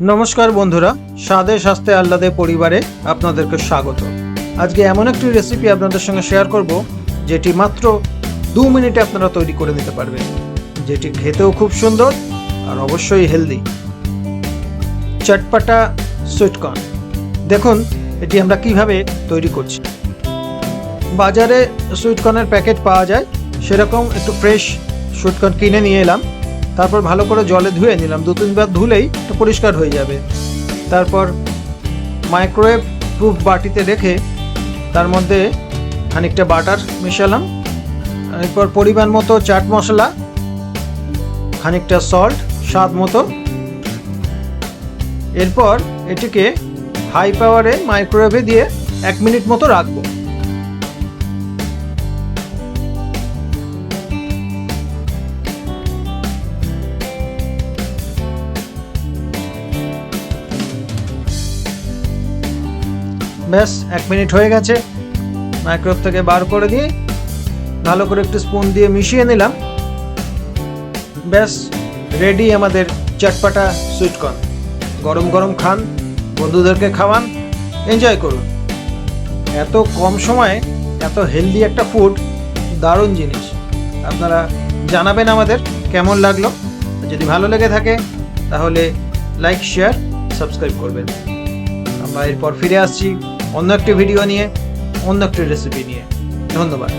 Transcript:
নমস্কার বন্ধুরা, স্বাদে স্বাস্থ্যে আহ্লাদে পরিবারে আপনাদেরকে স্বাগত। আজকে এমন একটি রেসিপি আপনাদের সঙ্গে শেয়ার করব, যেটি মাত্র দু মিনিটে আপনারা তৈরি করে নিতে পারবেন। যেটি খেতেও খুব সুন্দর আর অবশ্যই হেলদি চটপাটা সুইটকর্ন দেখুন, এটি আমরা কীভাবে তৈরি করছি। বাজারে সুইটকর্নের প্যাকেট পাওয়া যায়, সেরকম একটু ফ্রেশ সুইটকর্ন কিনে নিয়ে এলাম। তারপর ভালো করে জলে ধুয়ে নিলাম। দু তিনবার ধুলেই পরিষ্কার হয়ে যাবে। তারপর মাইক্রোওয়েভ প্রুফ বাটিতে রেখে তার মধ্যে খানিকটা বাটার মেশালাম। এরপর পরিমাণ মতো চাট মশলা, খানিকটা সল্ট স্বাদ মতো। এরপর এটিকে হাই পাওয়ারে মাইক্রোওয়েভে দিয়ে এক মিনিট মতো রাখব। ব্যাস, এক মিনিট হয়ে গেছে। মাইক্রোওয়েভ থেকে বার করে দিয়ে ভালো করে একটু স্পুন দিয়ে মিশিয়ে নিলাম। ব্যাস রেডি আমাদের চটপাটা সুইটকর্ন গরম গরম খান, বন্ধুদেরকে খাওয়ান এনজয় করুন। এত কম সময়ে এত হেলদি একটা ফুড দারুণ জিনিস। আপনারা জানাবেন আমাদের কেমন লাগল। যদি ভালো লেগে থাকে, তাহলে লাইক শেয়ার সাবস্ক্রাইব করবেন। আমরা এরপর ফিরে আসছি। অন্য একটি ভিডিও নিয়ে অন্য একটি রেসিপি নিয়ে। ধন্যবাদ।